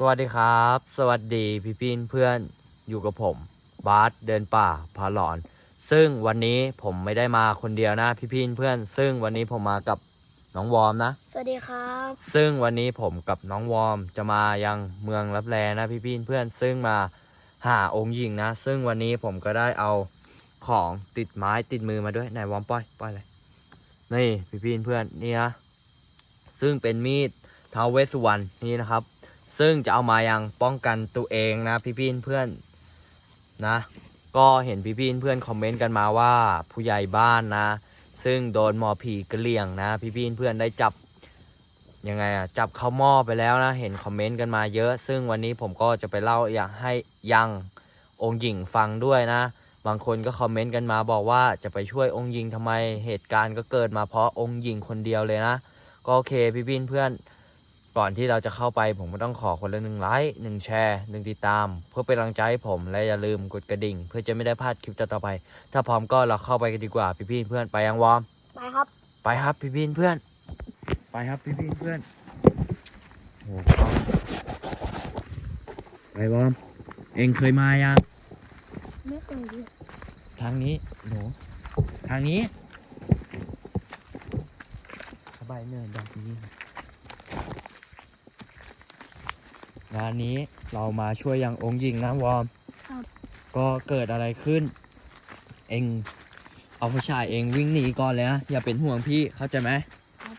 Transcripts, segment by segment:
สวัสดีครับ สวัสดีพี่พี่เพื่อนอยู่กับผม บาสเดินป่าพาหลอน ซึ่งวันนี้ผมไม่ได้มาคนเดียวนะพี่พี่เพื่อน ซึ่งวันนี้ผมมากับน้องวอร์มนะ สวัสดีครับ ซึ่งวันนี้ผมกับน้องวอร์มจะมายังเมืองรับแลนะพี่พี่เพื่อน ซึ่งมาหาองค์หญิงนะ ซึ่งวันนี้ผมก็ได้เอาของติดไม้ติดมือมาด้วยไหนวอร์มปล่อยปล่อยเลยนี่พี่พี่เพื่อนนี่นะซึ่งเป็นมีดท้าวเวสสุวรรณนี่นะครับ ซึ่งจะเอามายังป้องกันตัวเองนะพี่พี่เพื่อนนะ ก็เห็นพี่พี่เพื่อนคอมเมนต์กันมาว่าผู้ใหญ่บ้านนะ ซึ่งโดนหมอผีกระเลี่ยงนะ พี่พี่เพื่อนได้จับยังไงอะจับเข้าหม้อไปแล้วนะเห็นคอมเมนต์กันมาเยอะ ซึ่งวันนี้ผมก็จะไปเล่าอยากให้ยังองค์หญิงฟังด้วยนะ บางคนก็คอมเมนต์กันมาบอกว่าจะไปช่วยองค์หญิงทำไมเหตุการณ์ก็เกิดมาเพราะองค์หญิงคนเดียวเลยนะ ก็โอเคพี่พี่เพื่อน ก่อนที่เราจะเข้าไปผมก็ต้องขอคนละหนึ่งไลค์หนึ่งแชร์หนึ่งติดตาม เพื่อเป็นกำลังใจให้ผมและอย่าลืมกดกระดิ่ง เพื่อจะไม่ได้พลาดคลิปต่อๆไป ถ้าพร้อมก็เราเข้าไปกันดีกว่าพี่พี่เพื่อนไปยังวอร์มไปครับ ไปครับพี่พี่เพื่อน ไปครับพี่พี่เพื่อนโอ้ไปวอร์มเองเคยมายังไม่เคยดูทางนี้หนูทางนี้สบายเนินดอกนี้ งานนี้เรามาช่วยยังองค์หญิงนะวอร์มครับก็เกิดอะไรขึ้น เองเอาผู้ชายเองวิ่งหนีก่อนเลยนะอย่าเป็นห่วงพี่เข้าใจไหมครับ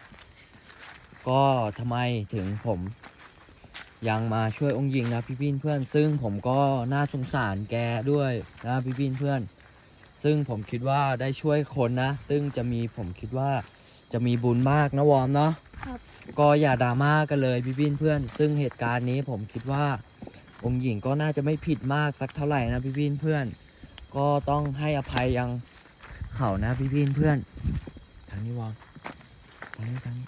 ก็ทำไมถึงผม ยังมาช่วยองค์หญิงนะพี่พี่เพื่อน ซึ่งผมก็น่าสงสารแกด้วยนะพี่พี่เพื่อน ซึ่งผมคิดว่าได้ช่วยคนนะ ซึ่งจะมีผมคิดว่า จะมีบุญมากนะวอร์มเนาะครับก็อย่าดราม่ากันเลยพี่พี่เพื่อน ซึ่งเหตุการณ์นี้ผมคิดว่าองค์หญิงก็น่าจะไม่ผิดมากสักเท่าไหร่นะพี่พี่เพื่อน ก็ต้องให้อภัยยังเขานะพี่พี่เพื่อนทางนี้วางทางนี้ทางนี้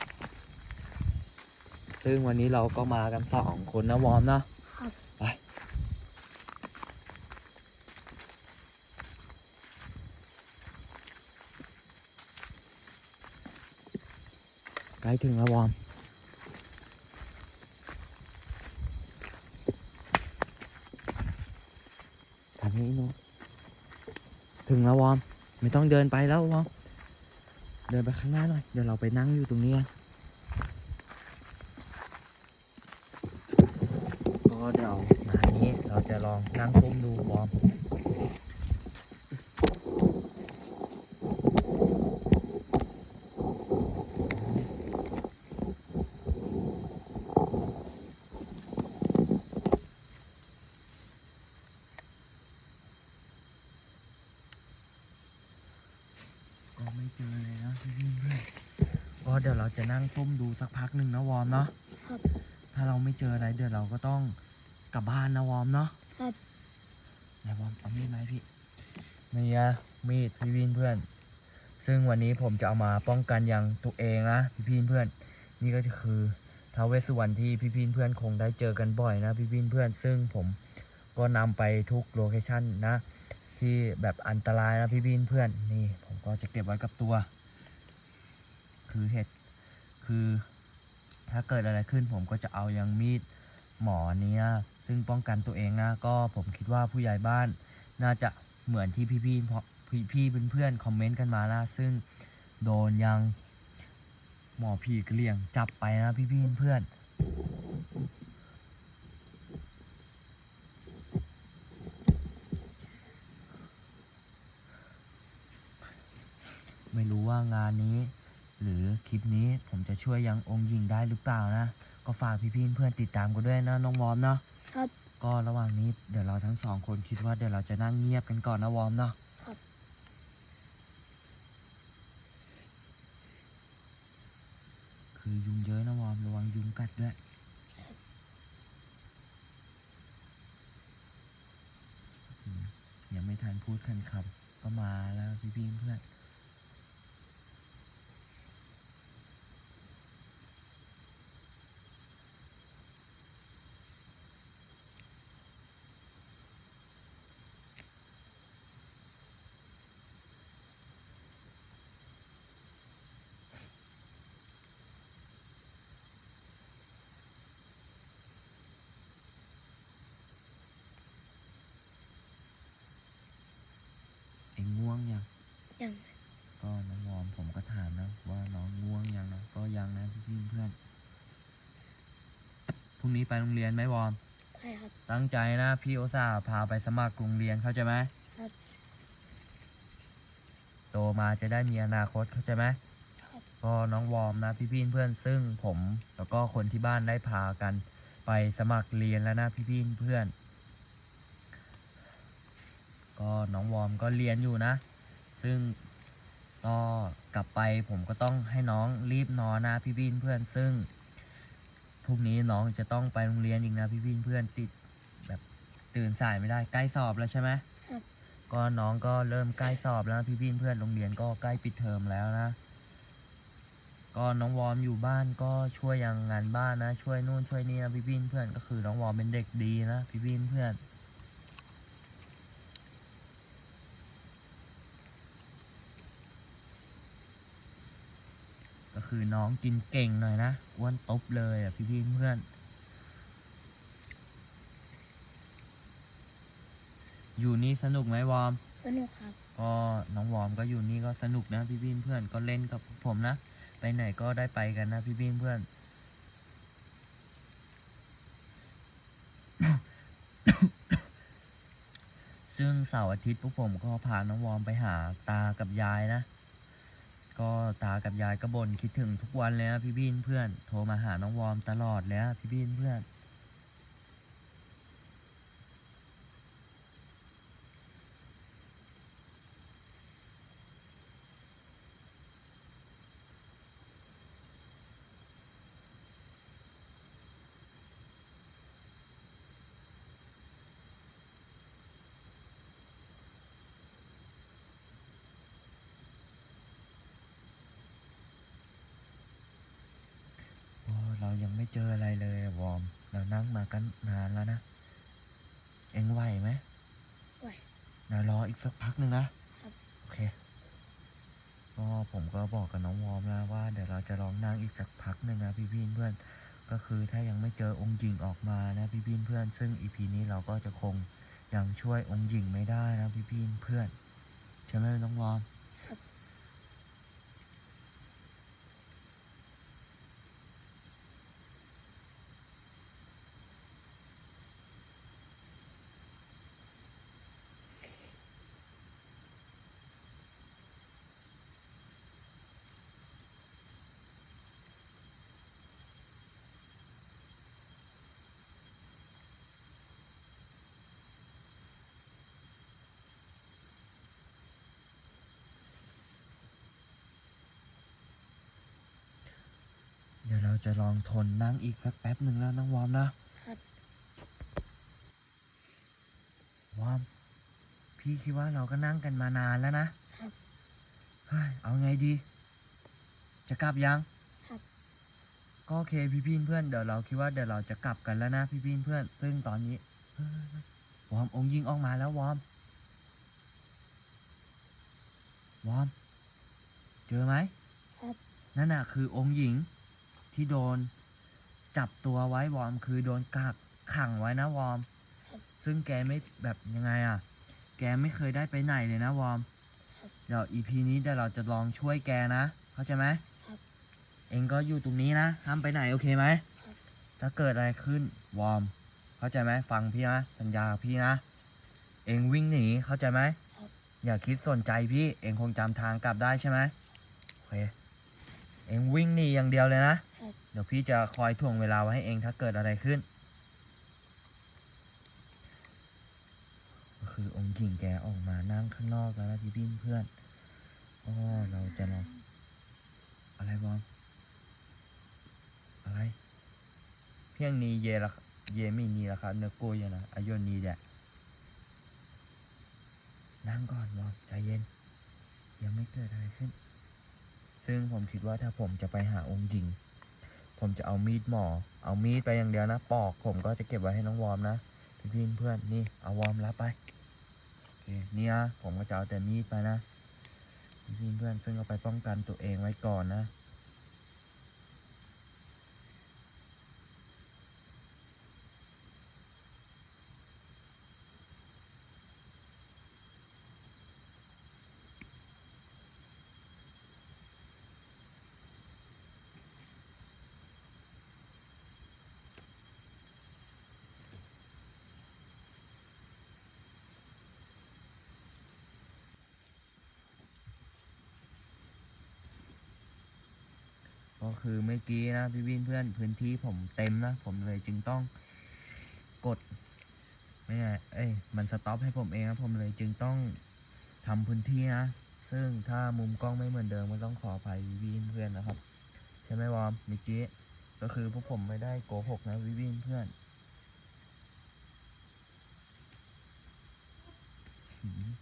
ซึ่งวันนี้เราก็มากันสองคนนะวอร์มเนาะ ครับ ไป ใกล้ถึงแล้ววอมทางนี้นูถึงแล้ววอม ไม่ต้องเดินไปแล้ววอม เดินไปข้างหน้าหน่อย เดี๋ยวเราไปนั่งอยู่ตรงนี้กันก็เดี๋ยวงานนี้เราจะลองนั่งซุ่มดูวอม เจอเลยนะพี่เพื่อนๆก็เดี๋ยวเราจะนั่งซุ่มดูสักพักหนึ่งนะวอร์มเนาะครับ ถ้าเราไม่เจออะไรเดี๋ยวเราก็ต้องกลับบ้านนะวอร์มเนาะครับ ไหนวอร์มเอามีดไหมาให้พี่นี่อะมีดพี่วินเพื่อน ซึ่งวันนี้ผมจะเอามาป้องกันอย่างตัวเองนะพี่พินเพื่อน นี่ก็จะคือท้าวเวสสุวรรณที่พี่พินเพื่อนคงได้เจอกันบ่อยนะพี่พินเพื่อน ซึ่งผมก็นำไปทุกโลเคชั่นนะที่แบบอันตรายนะพี่พินเพื่อนนี่ผม ก็จะเก็บไว้กับตัว คือเหตุคือถ้าเกิดอะไรขึ้นผมก็จะเอายังมีดหมอเนี้ยซึ่งป้องกันตัวเองนะก็ผมคิดว่าผู้ใหญ่บ้าน น่าจะเหมือนที่พี่ๆเพราะพี่ๆเพื่อนๆคอมเมนต์กันมานะซึ่งโดนยังหมอผีกระเหลี่ยงจับไปนะพี่ๆเพื่อน ไม่รู้ว่างานนี้ หรือคลิปนี้ผมจะช่วยยังองค์หญิงได้หรือเปล่านะ ก็ฝากพี่ๆเพื่อนติดตามกันด้วยนะน้องวอร์มเนาะครับ ก็ระหว่างนี้เดี๋ยวเราทั้งสองคนคิดว่าเดี๋ยวเราจะนั่งเงียบกันก่อนนะวอร์มเนาะครับ คือยุงเยอะนะวอร์มระวังยุงกัดด้วยอืมยังไม่ทันพูดคันคำก็มาแล้วพี่ๆเพื่อน งนี้ไปโรงเรียนไหมวอร์มใช่ครับ ตั้งใจนะ พี่โอซาห์พาไปสมัครโรงเรียนเข้าใจไหมครับ โตมาจะได้มีอนาคตเข้าใจไหมครับ ก็น้องวอร์มนะพี่ๆเพื่อนซึ่งผมแล้วก็คนที่บ้านได้พากันไปสมัครเรียนแล้วนะพี่ๆเพื่อน ก็น้องวอร์มก็เรียนอยู่นะ ซึ่งก็กลับไปผมก็ต้องให้น้องรีบนอนนะพี่พี่เพื่อนซึ่งพ รุ่งนี้น้องจะต้องไปโรงเรียนอีกนะพี่พี่เพื่อนติดแบบตื่นสายไม่ได้ใกล้สอบแล้วใช่ไหมครับก็น้องก็เริ่มใกล้สอบแล้วนะพี่พี่เพื่อนโรงเรียนก็ใกล้ปิดเทอมแล้วนะ ก็น้องวอร์มอยู่บ้านก็ช่วยยังงานบ้านนะ ช่วยนู่นช่วยนี่นะพี่พี่เพื่อนก็คือน้องวอร์มเป็นเด็กดีนะพี่พี่เพื่อน คือน้องกินเก่งหน่อยนะอ้วนตบเลยอะพี่พี่เพื่อน อยู่นี่สนุกไหมวอร์มสนุกครับ ก็น้องวอร์มก็อยู่นี่ก็สนุกนะพี่พี่เพื่อนก็เล่นกับผมนะ ไปไหนก็ได้ไปกันนะพี่พี่เพื่อน ซึ่งเสาร์อาทิตย์พวกผมก็พาน้องวอร์มไปหาตากับยายนะ ก็ตากับยายก็บ่นคิดถึงทุกวันเลยนะพี่บีนเพื่อน โทรมาหาน้องวอมตลอดเลยนะพี่บีนเพื่อน ยังไม่เจออะไรเลยอะวอร์มเรานั่งมากันนานแล้วนะ เอ็งไหวไหมไหวเดี๋ยวรออีกสักพักหนึ่งนะครับโอเคก็ผมก็บอกกับน้องวอร์มแล้วว่าเดี๋ยวเราจะลองนั่งอีกสักพักหนึ่งนะพี่พี่เพื่อนก็คือถ้ายังไม่เจอองค์หญิงออกมานะพี่พี่เพื่อน ซึ่งอีพีนี้เราก็จะคงยังช่วยองค์หญิงไม่ได้นะพี่พี่เพื่อนใช่ไหมน้องวอร์ม จะลองทนนั่งอีกสักแป๊บหนึ่งแล้วน้องวอร์มนะครับ วอร์มพี่คิดว่าเราก็นั่งกันมานานแล้วนะครับ เฮ้ยเอาไงดี จะกลับยังครับ ก็โอเคพี่พี่เพื่อนเดี๋ยวเราคิดว่าเดี๋ยวเราจะกลับกันแล้วนะพี่พี่เพื่อน ซึ่งตอนนี้เฮ้ยวอร์มองค์ยิงออกมาแล้ววอร์มวอร์มเจอไหมครับ นั่นน่ะคือองค์หญิง ที่โดนจับตัวไว้วอร์มคือโดนกักขังไว้นะวอร์มซึ่งแกไม่แบบยังไงอะ แกไม่เคยได้ไปไหนเลยนะวอร์มเดี๋ยวอีพีนี้เดี๋ยวเราจะลองช่วยแกนะ เข้าใจไหมเองก็อยู่ตรงนี้นะห้ามไปไหนโอเคไหมถ้าเกิดอะไรขึ้นวอร์มเข้าใจไหมฟังพี่นะสัญญากับพี่นะเองวิ่งหนีเข้าใจไหมอย่าคิดสนใจพี่เองคงจำทางกลับได้ใช่ไหมโอเคเองวิ่งหนีอย่างเดียวเลยนะ เดี๋ยวพี่จะคอยถ่วงเวลาไว้ให้เองถ้าเกิดอะไรขึ้นก็คือองค์หญิงแกออกมานั่งข้างนอกแล้วนะพี่พี่เพื่อนก็เราจะลองอะไรบอมอะไร เพียงนี้เยละเยไมีนีละครับเนื้อโกยนะอายนนีแดะนั่งก่อนบอมใจเย็น ยังไม่เกิดอะไรขึ้น ซึ่งผมคิดว่าถ้าผมจะไปหาองค์หญิง ผมจะเอามีดหมอ เอามีดไปอย่างเดียวนะ ปอกผมก็จะเก็บไว้ให้น้องวอร์มนะพี่พี่เพื่อนนี่เอาวอร์มรับไปโอเคเนี่ยผมก็จะเอาแต่มีดไปนะพี่พี่เพื่อนซึ่งเอาไปป้องกันตัวเองไว้ก่อนนะ คือเมื่อกี้นะพี่วินเพื่อนพื้นที่ผมเต็มนะ ผมเลยจึงต้องกดไม่ใช่เอ้ยมันสต็อปให้ผมเองนะผมเลยจึงต้องทำพื้นที่นะซึ่งถ้ามุมกล้องไม่เหมือนเดิมก็ต้องขออภัยพี่วินเพื่อนนะครับ ใช่ไหมวอมเมื่อกี้ก็คือพวกผมไม่ได้โกหกนะพี่วินเพื่อนม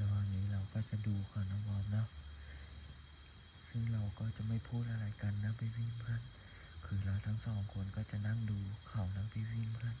ระหว่างนี้เราก็จะดูเขานะวอมเนาะซึ่งเรา ก็จะไม่พูดอะไรกันนะพี่วินเพื่อน คือเราทั้งสองคนก็จะนั่งดูเขานะพี่วินเพื่อน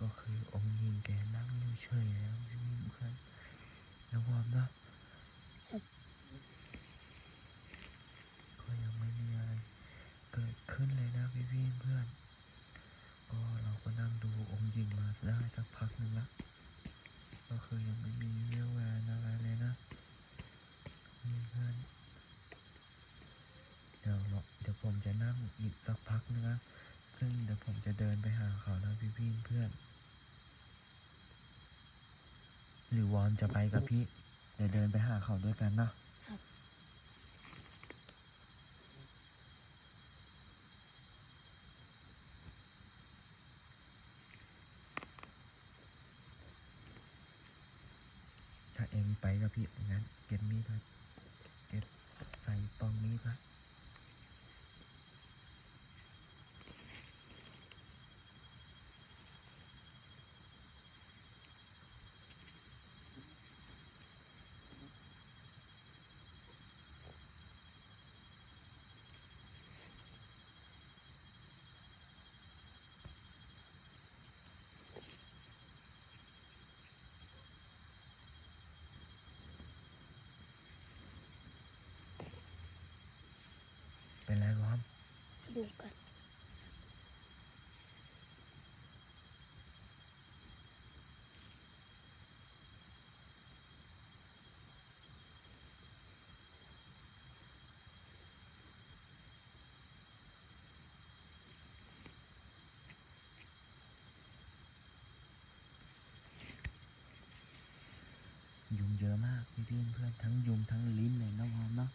ก็คื องค์หญิงแกนั่งอยู่เฉยแล้วพี่วินเพื่อนนะวอมนะก็ยังไม่มีอะไรเกิดขึ้นเลยนะพี่วินเพื่อน ก็เราก็นั่งดูองค์หญิงมาได้สักพักหนึ่งละก็คือยังไม่มีเรี่ยวแรงอะไรเลยนะเพื่อนเดี๋ยวเราเดี๋ยวผมจะนั่งอีกสักพักนึงนะซึ่งเดี๋ยวผมจะเดินไปหาเขานะพี่พี่เพื่อน หรือวอ นจะไปกับพี่ เดี๋ยวเดินไปหาเขาด้วยกันเนาะถ้าเองไปกับพี่งั้นเก็บมีดไว้เก็บใส่ปองมีดไว้เเยอะมากพี่พี่เพื่อนทั้งยุงทั้งลิ้นเลยนะวอมเนาะ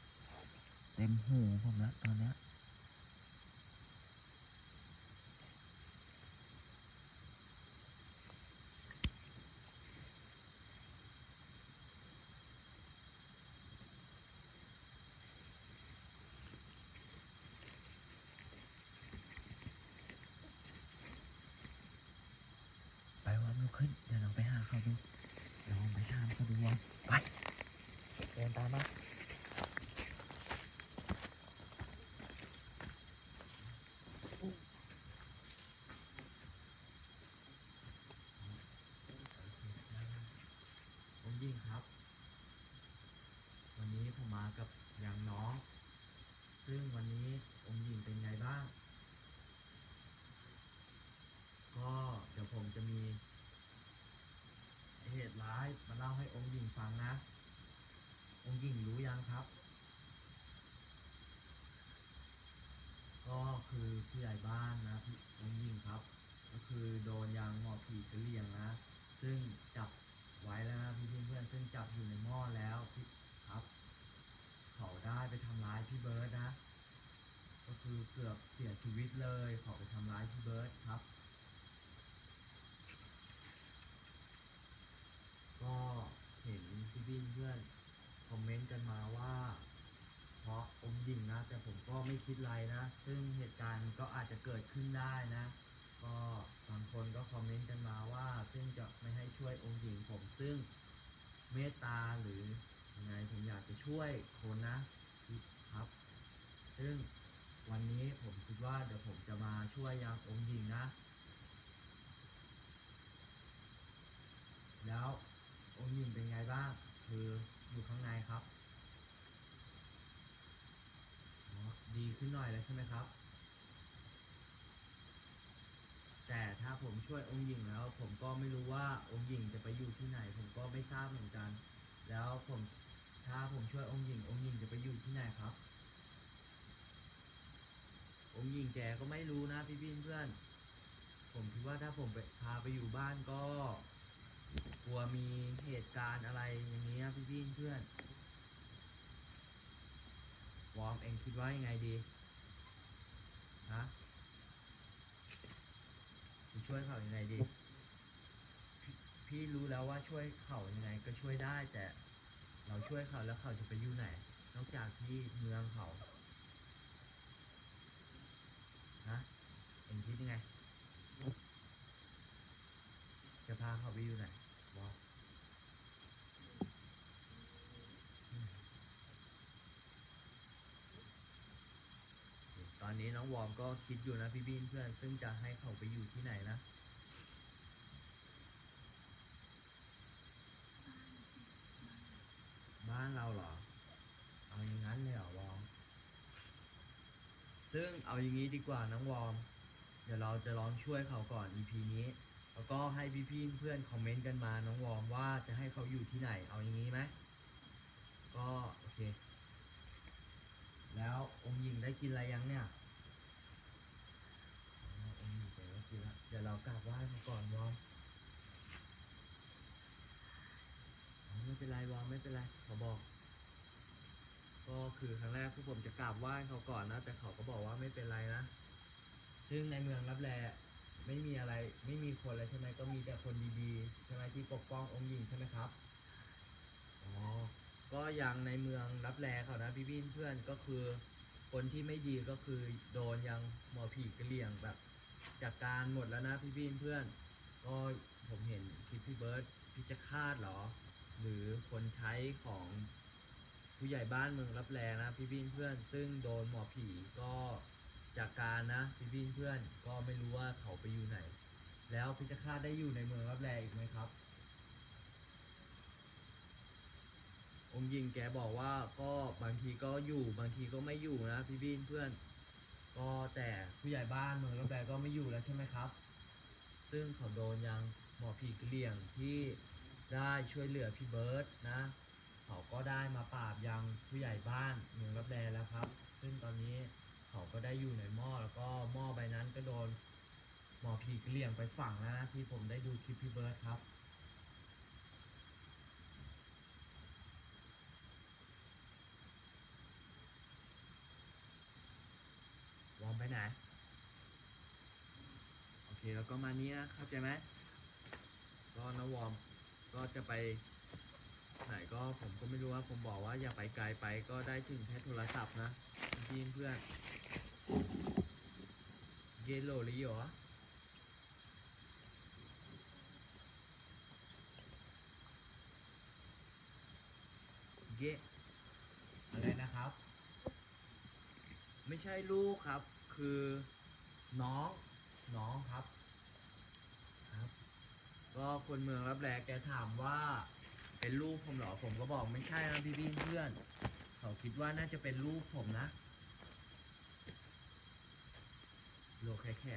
เต็มหูผมละตอนเนี้ยไปวอมลุกขึ้นเดี๋ยวเราไปหาเขาดูลองไปถามเขาดูวอมไปเดินตามมา กับยังน้อง ซึ่งวันนี้องค์หญิงเป็นไงบ้าง ก็เดี๋ยวผมจะมีเหตุร้ายมาเล่าให้องค์หญิงฟังนะ องค์หญิงรู้ยังครับ ก็คือผู้ใหญ่บ้านนะพี่องค์หญิงครับ ก็คือโดนยางหมอผีกระเหลี่ยงนะ ซึ่งจับไว้แล้วนะพี่เพื่อนๆซึ่งจับอยู่ในหม้อแล้วพี่ ได้ไปทำร้ายพี่เบิร์ดนะ ก็คือเกือบเสียชีวิตเลยเขาไปทำร้ายพี่เบิร์ดครับ ก็เห็นพี่บินเพื่อนคอมเมนต์กันมาว่า เพราะองค์หญิงนะ แต่ผมก็ไม่คิดไรนะ ซึ่งเหตุการณ์ก็อาจจะเกิดขึ้นได้นะ ก็บางคนก็คอมเมนต์กันมาว่า ซึ่งจะไม่ให้ช่วยองค์หญิงผมซึ่งเมตตาหรือยังไงผมอยากจะช่วยคนนะ ครับ ซึ่งวันนี้ผมคิดว่าเดี๋ยวผมจะมาช่วยยังองค์หญิงนะ แล้วองค์หญิงเป็นไงบ้างคืออยู่ข้างในครับดีขึ้นหน่อยแล้วใช่ไหมครับ แต่ถ้าผมช่วยองค์หญิงแล้ว ผมก็ไม่รู้ว่าองค์หญิงจะไปอยู่ที่ไหน ผมก็ไม่ทราบเหมือนกัน แล้วผม ถ้าผมช่วยองค์หญิง องค์หญิงจะไปอยู่ที่ไหนครับ องค์หญิงแกก็ไม่รู้นะพี่พี่เพื่อน ผมคิดว่าถ้าผมไปพาไปอยู่บ้านก็ กลัวมีเหตุการณ์อะไรอย่างเงี้พี่พี่เพื่อน วอร์มเองคิดว่ายังไงดี ฮะจะช่วยเขายังไงดีพพี่รู้แล้วว่าช่วยเขายังไงก็ช่วยได้แต่ เราช่วยเขาแล้วเขาจะไปอยู่ไหน นอกจากที่เมืองเขาฮะเองคิดยังไง จะพาเขาไปอยู่ไหนวอมอืมตอนนี้น้องวอร์มก็คิดอยู่นะพี่บีนเพื่อน ซึ่งจะให้เขาไปอยู่ที่ไหนนะ บ้านเราเหรอ เอาอย่างนั้นเลยเหรอวอมซึ่งเอาอย่างนี้ดีกว่าน้องวอม เดี๋ยวเราจะลองช่วยเขาก่อน EP นี้ แล้วก็ให้พี่ๆเพื่อนคอมเมนต์กันมาน้องวอมว่าจะให้เขาอยู่ที่ไหน เอาอย่างนี้ไหม ก็โอเค แล้วองค์หญิงได้กินอะไรยังเนี่ยองค์หญิงแกก็กินแล้วเดี๋ยวเรากราบไหว้เขาก่อนวอมอ๋อ ไม่เป็นไรวอร์มไม่เป็นไรเขาบอก ก็คือครั้งแรกพวกผมจะกราบไหว้เขาก่อนนะ แต่เขาก็บอกว่าไม่เป็นไรนะ ซึ่งในเมืองรับแลไม่มีอะไรไม่มีคนเลยใช่ไหมก็มีแต่คนดีๆใช่ไหมที่ปกป้ององค์หญิงใช่ไหมครับอ๋อก็อย่างในเมืองรับแลเขานะพี่พี่เพื่อนก็คือ คนที่ไม่ดีก็คือโดนยังหมอผีกระเลี่ยงแบบจากการหมดแล้วนะพี่พี่เพื่อน ก็ผมเห็นคลิปพี่เบิร์ดพิจคาตเหรอ หรือคนใช้ของผู้ใหญ่บ้านเมืองรับแลนะพี่พี่เพื่อนซึ่งโดนหมอผีก็จากการนะพี่พี่เพื่อนก็ไม่รู้ว่าเขาไปอยู่ไหน แล้วพิจคาตได้อยู่ในเมืองรับแลอีกไหมครับ องค์ยิงแกบอกว่าก็บางทีก็อยู่บางทีก็ไม่อยู่นะพี่พี่เพื่อน ก็แต่ผู้ใหญ่บ้านเมืองรับแลก็ไม่อยู่แล้วใช่ไหมครับ ซึ่งเขาโดนยังหมอผีเหลี่ยงที่ ได้ช่วยเหลือพี่เบิร์ตนะเขาก็ได้มาปราบยังผู้ใหญ่บ้านเมืองรับแลแล้วครับ ซึ่งตอนนี้เขาก็ได้อยู่ในหม้อแล้วก็หม้อใบนั้นก็โดนหมอผีกเลี่ยงไปฝังแล้วนะที่ผมได้ดูคลิปพี่เบิร์ตครับวอร์มไปไหน โอเค แล้วก็มานี้นะเข้าใจไหมก็นะวอร์ม ก็จะไปไหนก็ผมก็ไม่รู้ว่าผมบอกว่าอย่าไปไกลไปก็ได้ถึงแค่โทรศัพท์นะพี่เพื่อนเยลโลหรือหรอเยอะไรนะครับ ไม่ใช่ลูกครับ คือน้องน้องครับ ก็คนเมืองรับแลแกถามว่า เป็นลูกผมเหรอผมก็บอกไม่ใช่นะพี่พี่เพื่อน เขาเขาคิดว่าน่าจะเป็นลูกผมนะโลแค่แค่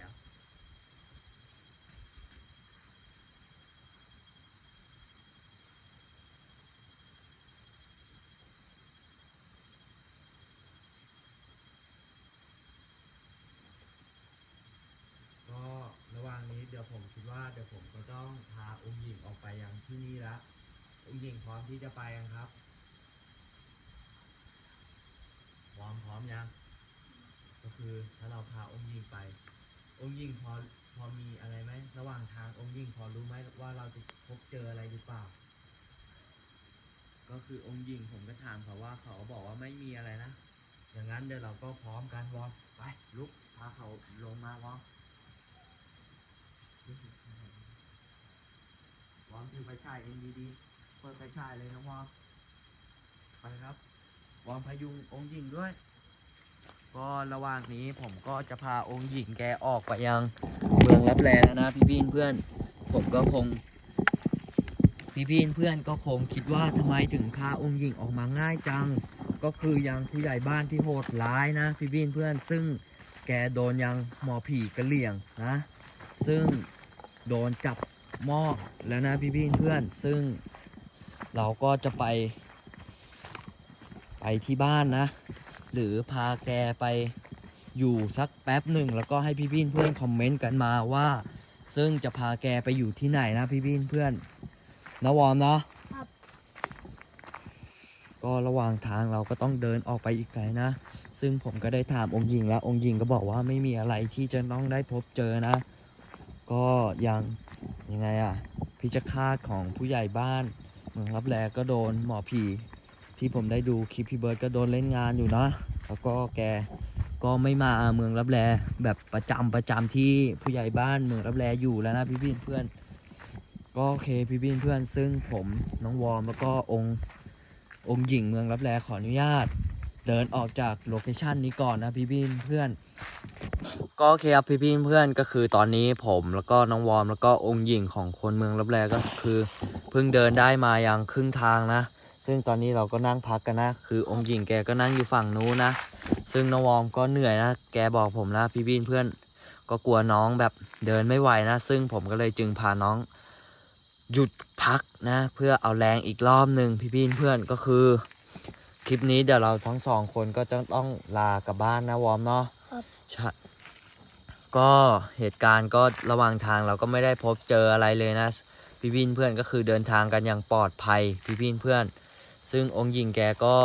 ก็ระหว่างนี้เดี๋ยวผมคิดว่าเดี๋ยวผมก็ต้องพาองค์หญิงออกไปยัง ที่นี่แล้วองค์หญิงพร้อมที่จะไปยังครับ พร้อมพร้อมยัง ก็คือถ้าเราพาองค์หญิงไป องค์หญิงพอพอมีอะไรไหมระหว่างทางองค์หญิงพอรู้ไหมว่าเราจะพบเจออะไรหรือเปล่า ก็คือองค์หญิงผมก็ถามเขาว่าเขาบอกว่าไม่มีอะไรนะอย่างนั้นเดี๋ยวเราก็พร้อมกันวอมไปลุกพาเขาลงมาวอม วอมถือไฟฉายเองดีๆเปิดไฟฉายเลยนะวอมไปครับ วอมพยุงองค์หญิงด้วย ก็ระหว่างนี้ผมก็จะพาองค์หญิงแกออกไปยังเมืองรับแลแล้วนะพี่พี่เพื่อน ผมก็คง พี่พี่เพื่อนก็คงคิดว่าทำไมถึงพาองค์หญิงออกมาง่ายจัง ก็คือยังผู้ใหญ่บ้านที่โหดร้ายนะ พี่พี่เพื่อน ซึ่งแกโดนยังหมอผีกระเหลี่ยงนะ ซึ่งโดนจับ มอกแล้วนะพี่พี่เพื่อน ซึ่งเราก็จะไป ไปที่บ้านนะ หรือพาแกไปอยู่สักแป๊บหนึ่งแล้วก็ให้พี่พี่เพื่อนคอมเมนต์กันมาว่า ซึ่งจะพาแกไปอยู่ที่ไหนนะพี่พี่เพื่อนนะวอร์มเนาะครับก็ระหว่างทางเราก็ต้องเดินออกไปอีกไกลนะ ซึ่งผมก็ได้ถามองค์หญิงแล้วองค์หญิงก็บอกว่าไม่มีอะไรที่จะต้องได้พบเจอนะ ก็ยัง ยังไงอะพิจคาตของผู้ใหญ่บ้านเมืองรับแลก็โดนหมอผีที่ผมได้ดูคลิปพี่เบิร์ดก็โดนเล่นงานอยู่นะ แล้วก็แกก็ไม่มาเมืองรับแลแบบประจำประจำที่ผู้ใหญ่บ้านเมืองรับแลอยู่แล้วนะพี่พี่เพื่อน ก็โอเคพี่พี่เพื่อน ซึ่งผมน้องวอร์มแล้วก็องค์องค์หญิงเมืองรับแลขออนุญาต เดินออกจากโลเคชันนี้ก่อนนะพี่พี่เพื่อน ก็โอเคครับพี่พี่เพื่อนก็คือตอนนี้ผมแล้วก็น้องวอร์มแล้วก็องค์หญิงของคนเมืองรับแลก็คือเพิ่งเดินได้มาอยังครึ่งทางนะ ซึ่งตอนนี้เราก็นั่งพักกันนะ คือองค์หญิงแกก็นั่งอยู่ฝั่งนู้นนะ ซึ่งน้องวอร์มก็เหนื่อยนะแกบอกผมนะพี่บินเพื่อน ก็กลัวน้องแบบเดินไม่ไหวนะ ซึ่งผมก็เลยจึงพาน้องหยุดพักนะ เพื่อเอาแรงอีกรอบหนึ่งพี่บินเพื่อนก็คือ คลิปนี้เดี๋ยวเราทั้งสองคนก็จะต้องลากลับบ้านนะวอร์มเนาะครับใช่ก็เหตุการณ์ก็ระหว่างทางเราก็ไม่ได้พบเจออะไรเลยนะ พี่บินเพื่อนก็คือเดินทางกันอย่างปลอดภัยพี่บินเพื่อน ซึ่งองค์หญิงแกก็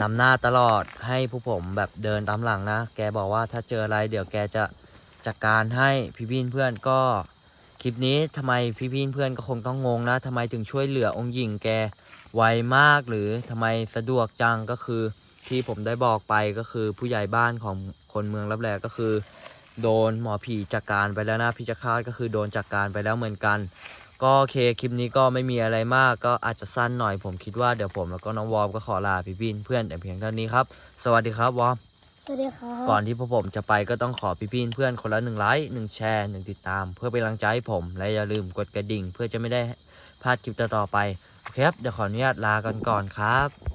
นำหน้าตลอดให้ผู้ผมแบบเดินตามหลังนะ แกบอกว่าถ้าเจออะไรเดี๋ยวแกจะจัดการให้พี่บินเพื่อนก็คลิปนี้ทำไมพี่บินเพื่อนก็คงต้องงงนะทำไมถึงช่วยเหลือองค์หญิงแก ไวมากหรือทำไมสะดวกจังก็คือที่ผมได้บอกไปก็คือผู้ใหญ่บ้านของคนเมืองรับแลก็คือ โดนหมอผีจัดการไปแล้วนะพิจคาตก็คือโดนจัดการไปแล้วเหมือนกัน ก็โอเคคลิปนี้ก็ไม่มีอะไรมากก็อาจจะสั้นหน่อยผมคิดว่าเดี๋ยวผมแล้วก็น้องวอร์มก็ขอลาพี่บินเพื่อนแต่เพียงเท่านี้ครับ สวัสดีครับวอร์มสวัสดีครับก่อนที่พวกผมจะไปก็ต้องขอพี่บินเพื่อนคนละหนึ่งไลค์หนึ่งแชร์หนึ่งติดตาม เพื่อเป็นกำลังใจให้ผมและอย่าลืมกดกระดิ่ง เพื่อจะไม่ได้พลาดคลิปต่อๆไป โอเคครับ เดี๋ยวขออนุญาตลากันก่อนครับ